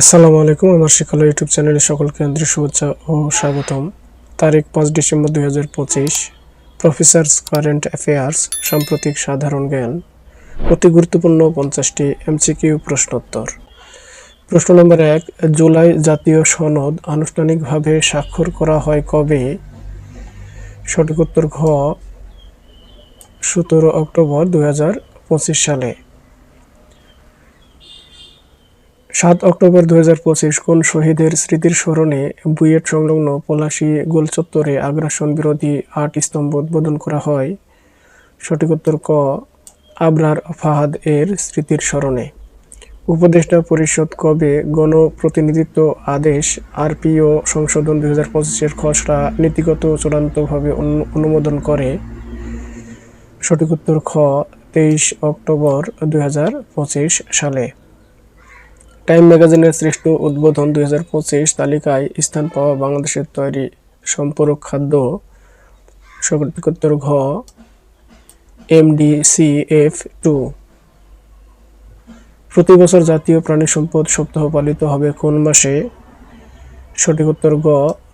আসসালামু আলাইকুম, আমার শিক্ষালয় ইউটিউব চ্যানেলে সকলকে আন্তরিক শুভেচ্ছা ও স্বাগতম। তারিখ পাঁচ ডিসেম্বর দুই হাজার পঁচিশ, প্রফেসরস কারেন্ট অ্যাফেয়ার্স, সাম্প্রতিক সাধারণ জ্ঞান। অতি গুরুত্বপূর্ণ পঞ্চাশটি এমসিকিউ প্রশ্নোত্তর। প্রশ্ন নম্বর এক, জুলাই জাতীয় সনদ আনুষ্ঠানিকভাবে স্বাক্ষর করা হয় কবে? সঠিক উত্তর ঘ, সতেরো অক্টোবর দু হাজার পঁচিশ সালে। সাত অক্টোবর দুই হাজার পঁচিশ কোন শহীদের স্মৃতির স্মরণে বুয়েট সংলগ্ন পলাশী গোলচত্বরে আগ্রাসন বিরোধী আট স্তম্ভ উদ্বোধন করা হয়? সঠিক উত্তর ক, আবরার ফাহাদ এর স্মৃতির স্মরণে। উপদেষ্টা পরিষদ কবে গণপ্রতিনিধিত্ব আদেশ আরপিও সংশোধন দুই হাজার পঁচিশের খসড়া নীতিগত চূড়ান্তভাবে অনু- অনুমোদন করে? সঠিক উত্তর খ, তেইশ অক্টোবর দুই হাজার পঁচিশ সালে। টাইম ম্যাগাজিনের শ্রেষ্ঠ উদ্বোধন দু হাজার পঁচিশ তালিকায় স্থান পাওয়া বাংলাদেশের তৈরি সম্পূরক খাদ্য সঠিকোত্তর ঘ এমডিসিএফ টু। প্রতি বছর জাতীয় প্রাণী সম্পদ সপ্তাহ পালিত হবে কোন মাসে? সঠিক উত্তর গ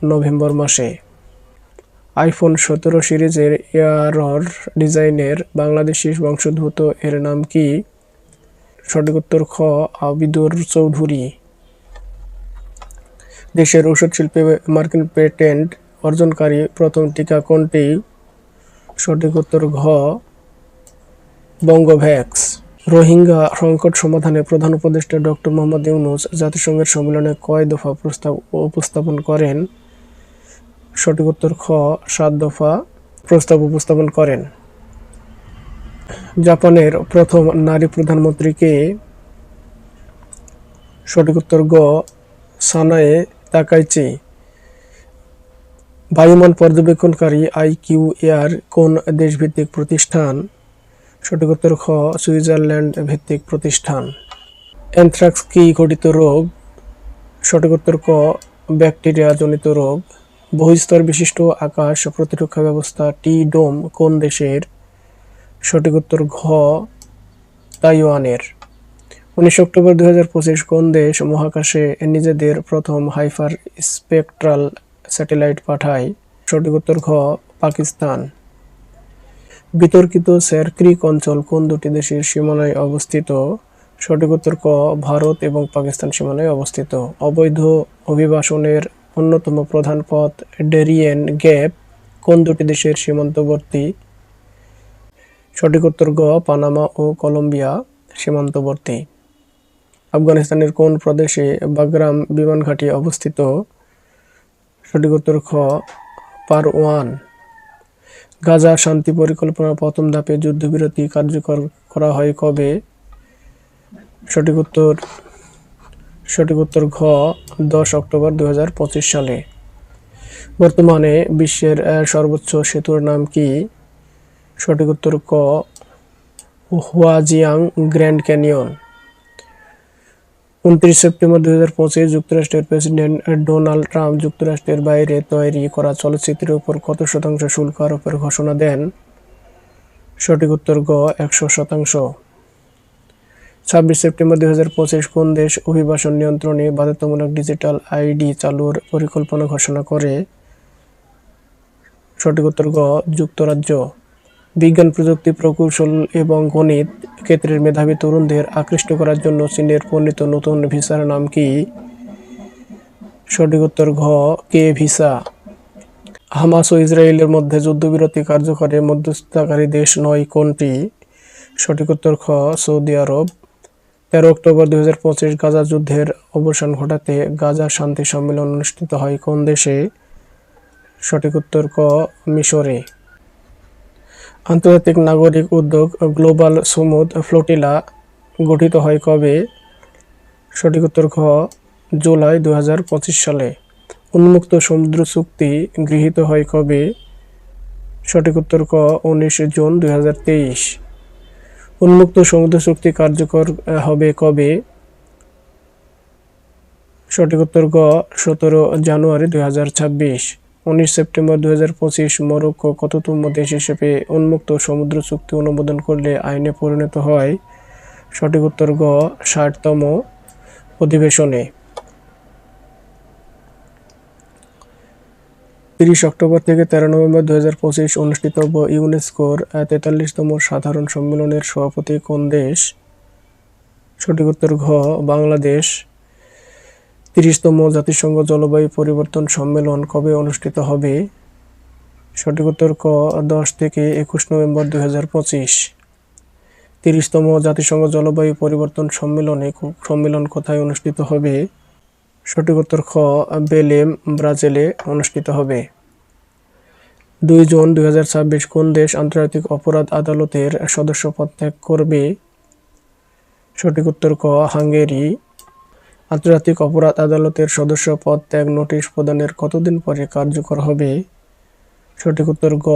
নভেম্বর মাসে। আইফোন সতেরো সিরিজের এয়ারর ডিজাইনের বাংলাদেশি বংশোদ্ভূত এর নাম কি? সঠিক উত্তর খ, আবিদুর চৌধুরী। দেশের ঔষধ শিল্পে মার্কিন পেটেন্ট অর্জনকারী প্রথম টিকা কোনটি? সঠিক উত্তর ঘ, বঙ্গভ্যাক্স। রোহিঙ্গা সংকট সমাধানে প্রধান উপদেষ্টা ডক্টর মোহাম্মদ ইউনুস জাতিসংঘের সম্মেলনে কয় দফা প্রস্তাব উপস্থাপন করেন? সঠিক উত্তর খ, সাত দফা প্রস্তাব উপস্থাপন করেন। জাপানের প্রথম নারী প্রধানমন্ত্রীকে সঠিক উত্তর গ, সানায়ে তাকাইচি। বায়ুমান পর্যবেক্ষণকারী আইকিউ এয়ার কোন দেশভিত্তিক প্রতিষ্ঠান? সঠিক উত্তর খ, সুইজারল্যান্ড ভিত্তিক প্রতিষ্ঠান। অ্যানথ্রাক্স কি ঘটিত রোগ? সঠিক উত্তর ক ব্যাকটেরিয়া জনিত রোগ। বহিস্তর বিশিষ্ট আকাশ প্রতিরক্ষা ব্যবস্থা টি ডোম কোন দেশের সঠিক উত্তর ঘ, তাইওয়ানের। উনিশ অক্টোবর দুই হাজার পঁচিশ কোন দেশ মহাকাশে নিজেদের প্রথম হাইফার স্পেকট্রাল স্যাটেলাইট পাঠায়? সঠিক উত্তর ঘ, পাকিস্তান। বিতর্কিত স্যার ক্রিক অঞ্চল কোন দুটি দেশের সীমানায় অবস্থিত? সঠিক উত্তর ক, ভারত এবং পাকিস্তান সীমানায় অবস্থিত। অবৈধ অভিবাসনের অন্যতম প্রধান পথ ডেরিয়েন গ্যাপ কোন দুটি দেশের সীমান্তবর্তী? সঠিক উত্তর গ পানামা ও কলম্বিয়া সীমান্তবর্তী। আফগানিস্তানের কোন প্রদেশে বাগরাম বিমান ঘাঁটি অবস্থিত? সঠিক উত্তর খ পারওয়ান। গাজা শান্তি পরিকল্পনার প্রথম ধাপে যুদ্ধবিরতি কার্যকর করা হয় কবে? সঠিক উত্তর সঠিক উত্তর ঘ দশ অক্টোবর দু হাজার পঁচিশ সালে। বর্তমানে বিশ্বের সর্বোচ্চ সেতুর নাম কি? সঠিক উত্তর ক। Huajiang grand canyon. উনত্রিশ সেপ্টেম্বর দুই হাজার পঁচিশ যুক্তরাষ্ট্রের প্রেসিডেন্ট ডোনাল্ড ট্রাম্প যুক্তরাষ্ট্রের বাইরে তৈরি করা চলচ্চিত্রের উপর কত শতাংশ শুল্ক আরোপের ঘোষণা দেন? সঠিক উত্তর গ, একশো শতাংশ। ছাব্বিশ সেপ্টেম্বর দুই হাজার পঁচিশ কোন দেশ অভিবাসন নিয়ন্ত্রণে বাধ্যতামূলক ডিজিটাল আইডি চালুর পরিকল্পনা ঘোষণা করে? সঠিক উত্তর গ, যুক্তরাজ্য। বিজ্ঞান, প্রযুক্তি, প্রকৌশল এবং গণিত ক্ষেত্রের মেধাবী তরুণদের আকৃষ্ট করার জন্য চীনের প্রণীত নতুন ভিসার নাম কি? সঠিক উত্তর ঘ, কে ভিসা। হামাস ও ইসরায়েলের মধ্যে যুদ্ধবিরতি কার্যকরে মধ্যস্থতাকারী দেশ নয়, কোনটি? সঠিক উত্তর খ সৌদি আরব। তেরো অক্টোবর দুই হাজার পঁচিশ গাজা যুদ্ধের অবসান ঘটাতে গাজা শান্তি সম্মেলন অনুষ্ঠিত হয় কোন দেশে? সঠিক উত্তর ক, মিশরে। আন্তর্জাতিক নাগরিক উদ্যোগ গ্লোবাল সুমুদ ফ্লোটিলা গঠিত হয় কবে? সঠিক উত্তর খ জুলাই দু হাজার পঁচিশ সালে। উন্মুক্ত সমুদ্র চুক্তি গৃহীত হয় কবে? সঠিক উত্তর ক উনিশ জুন দু হাজার তেইশ। উন্মুক্ত সমুদ্র চুক্তি কার্যকর হবে কবে? সঠিক উত্তর গ সতেরো জানুয়ারি দুই উনিশ সেপ্টেম্বর দু মোরক্কো কততম দেশ হিসেবে উন্মুক্ত সমুদ্র চুক্তি অনুমোদন করলে আইনে পরিণত হয়? সঠিক উত্তর গ, ষাটতম অধিবেশনে। তিরিশ অক্টোবর থেকে তেরো নভেম্বর দু হাজার পঁচিশ অনুষ্ঠিতব্য ইউনেস্কোর তেতাল্লিশতম সাধারণ সম্মেলনের সভাপতি কোন দেশ? সঠিক উত্তর ঘ, বাংলাদেশ। তিরিশতম জাতিসংঘ জলবায়ু পরিবর্তন সম্মেলন কবে অনুষ্ঠিত হবে? সঠিক উত্তর ক, দশ থেকে একুশ নভেম্বর দুই হাজার পঁচিশ। তিরিশতম জাতিসংঘ জলবায়ু পরিবর্তন সম্মেলনে সম্মেলন কোথায় অনুষ্ঠিত হবে? সঠিক উত্তর খ, বেলেম, ব্রাজিলে অনুষ্ঠিত হবে। দুই জুন দুই হাজার ছাব্বিশ কোন দেশ আন্তর্জাতিক অপরাধ আদালতের সদস্য পদ ত্যাগ করবে? সঠিক উত্তর ক, হাঙ্গেরি। আন্তর্জাতিক অপরাধ আদালতের সদস্য পদ ত্যাগ নোটিশ প্রদানের কতদিন পরে কার্যকর হবে? সঠিক উত্তর গ।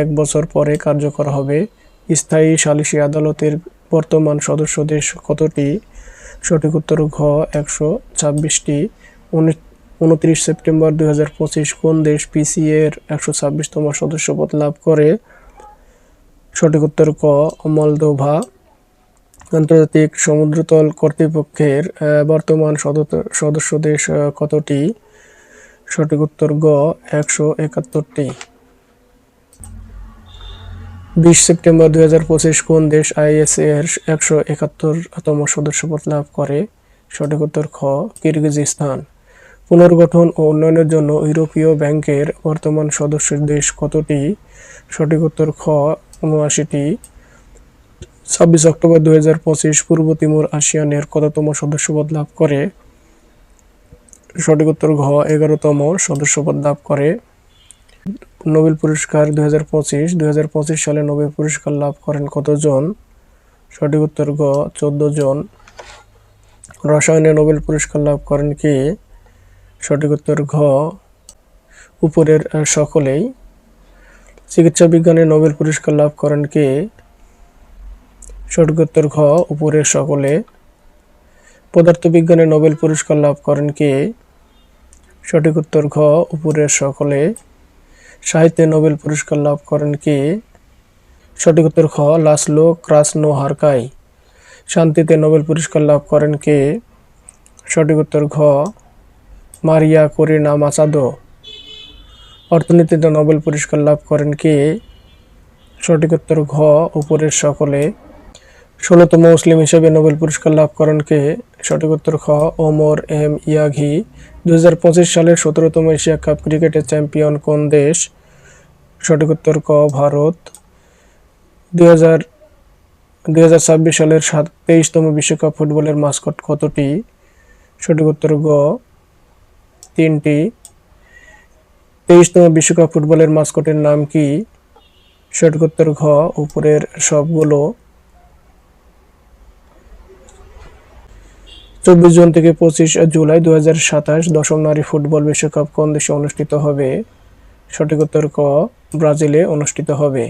এক বছর পরে কার্যকর হবে। স্থায়ী সালিসি আদালতের বর্তমান সদস্য দেশ কতটি? সঠিক উত্তর ঘ, একশো ছাব্বিশটি। উনত্রিশ সেপ্টেম্বর দুই হাজার পঁচিশ কোন দেশ পিসি এর একশো ছাব্বিশতম সদস্যপদ লাভ করে? সঠিক উত্তর ক, মলদোভা। আন্তর্জাতিক সমুদ্রতল কর্তৃপক্ষের বর্তমান সদস্য দেশ কতটি? সঠিক উত্তর গ, একশো একাত্তরটি। বিশ সেপ্টেম্বর দুই কোন দেশ আইএস এর একশো একাত্তরতম সদস্যপদ লাভ করে? সঠিক উত্তর খ, কিরগিজস্তান। পুনর্গঠন ও উন্নয়নের জন্য ইউরোপীয় ব্যাংকের বর্তমান সদস্য দেশ কতটি? সঠিক উত্তর খ উনআশিটি ছাব্বিশ অক্টোবর দুই হাজার পঁচিশ পূর্ব তিমুর আসিয়ানের কততম সদস্যপদ লাভ করে? সঠিক উত্তর ঘ, এগারোতম সদস্যপদ লাভ করে। নোবেল পুরস্কার দুই হাজার পঁচিশ, দুই হাজার পঁচিশ সালে নোবেল পুরস্কার লাভ করেন কতজন? সঠিক উত্তর ঘ চোদ্দ জন রসায়নে নোবেল পুরস্কার লাভ করেন কে? সঠিক উত্তর ঘ, উপরের সকলেই। চিকিৎসা বিজ্ঞানে নোবেল পুরস্কার লাভ করেন কে? সঠিক উত্তর ঘ, উপরের সকলে। পদার্থবিজ্ঞানে নোবেল পুরস্কার লাভ করেন কে? সঠিক উত্তর ঘ, উপরের সকলে। সাহিত্যে নোবেল পুরস্কার লাভ করেন কে? সঠিক উত্তর খ লাসলো ক্রাসনো হারকাই শান্তিতে নোবেল পুরস্কার লাভ করেন কে? সঠিক উত্তর ঘ, মারিয়া করিনা মাচাদো অর্থনীতিতে নোবেল পুরস্কার লাভ করেন কে? সঠিক উত্তর ঘ, উপরের সকলে। ষোলোতম মুসলিম হিসেবে নোবেল পুরস্কার লাভ করেন কে? সঠিক উত্তর খ, ওমর এম ইয়াঘি দু হাজার পঁচিশ সালের সতেরোতম এশিয়া কাপ ক্রিকেটের চ্যাম্পিয়ন কোন দেশ? সঠিক উত্তর ক, ভারত। দুই হাজার সালের সাত, তেইশতম বিশ্বকাপ ফুটবলের মাস্কট কতটি? সঠিক উত্তর গ, তিনটি। তেইশতম বিশ্বকাপ ফুটবলের মাস্কটের নাম কি? সঠিক উত্তর ঘ, উপরের সবগুলো। চব্বিশ জুন থেকে পঁচিশ জুলাই দু হাজার সাতাশ দশম নারী ফুটবল বিশ্বকাপ কোন দেশে অনুষ্ঠিত হবে? সঠিক উত্তর ক, ব্রাজিলে অনুষ্ঠিত হবে।